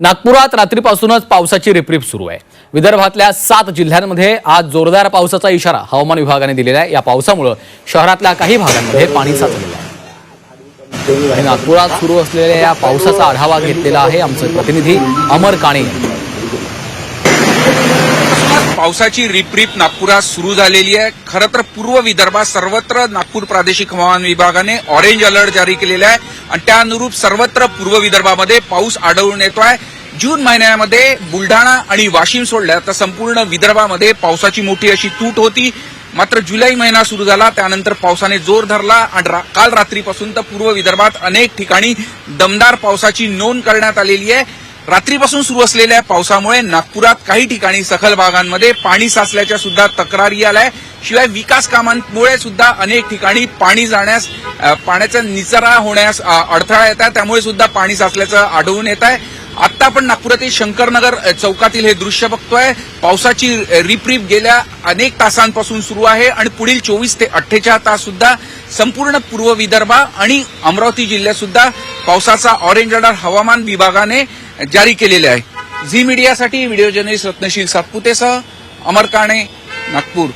नागपुरात रात्रीपासूनच पावसाची रिपरिप सुरू आहे. विदर्भातल्या सात जिल्ह्यांमध्ये आज जोरदार पावसाचा इशारा हवामान विभागाने दिलेला आहे. या पावसामुळे शहरातल्या काही भागांमध्ये पाणी साचलेलं आहे. नागपुरात सुरू असलेल्या या पावसाचा आढावा घेतलेला आहे आमचे प्रतिनिधी अमर काणे. यांनी. पावसाची रिपरिप नागपुरात सुरू झालेली आहे. खरं तर पूर्व विदर्भात सर्वत्र नागपूर प्रादेशिक हवामान विभागाने ऑरेंज अलर्ट जारी केलेला आहे. आणि त्यानुरूप सर्वत्र पूर्व विदर्भामध्ये पाऊस आढळून येतो आहे. जून महिन्यामध्ये बुलढाणा आणि वाशिम सोडल्या तर संपूर्ण विदर्भामध्ये पावसाची मोठी अशी तूट होती. मात्र जुलै महिना सुरू झाला त्यानंतर पावसाने जोर धरला आणि रा- काल रात्रीपासून तर पूर्व विदर्भात अनेक ठिकाणी दमदार पावसाची नोंद करण्यात आलेली आहे. रात्रीपासून सुरू असलेल्या पावसामुळे नागपुरात काही ठिकाणी सखल भागांमध्ये पाणी साचल्याच्या सुद्धा तक्रारी आल्या शिवाय विकास कामांमुळे सुद्धा अनेक ठिकाणी पाणी जाण्यास पाण्याचा निचरा होण्यास अडथळा येत आहे. त्यामुळे सुद्धा पाणी साचल्याचं आढळून येत आहे. आता आपण नागपुरातील शंकरनगर चौकातील हे दृश्य बघतोय. पावसाची रिपरिप गेल्या अनेक तासांपासून सुरू आहे आणि पुढील चोवीस ते अठ्ठेचाळ तास सुद्धा संपूर्ण पूर्व विदर्भ आणि अमरावती जिल्ह्यात सुद्धा पावसाचा ऑरेंज अलर्ट हवामान विभागाने जारी केलेले आहे. झी मीडियासाठी व्हिडिओ जर्नलिस्ट रत्नशील सातपुतेसह अमर काणे नागपूर.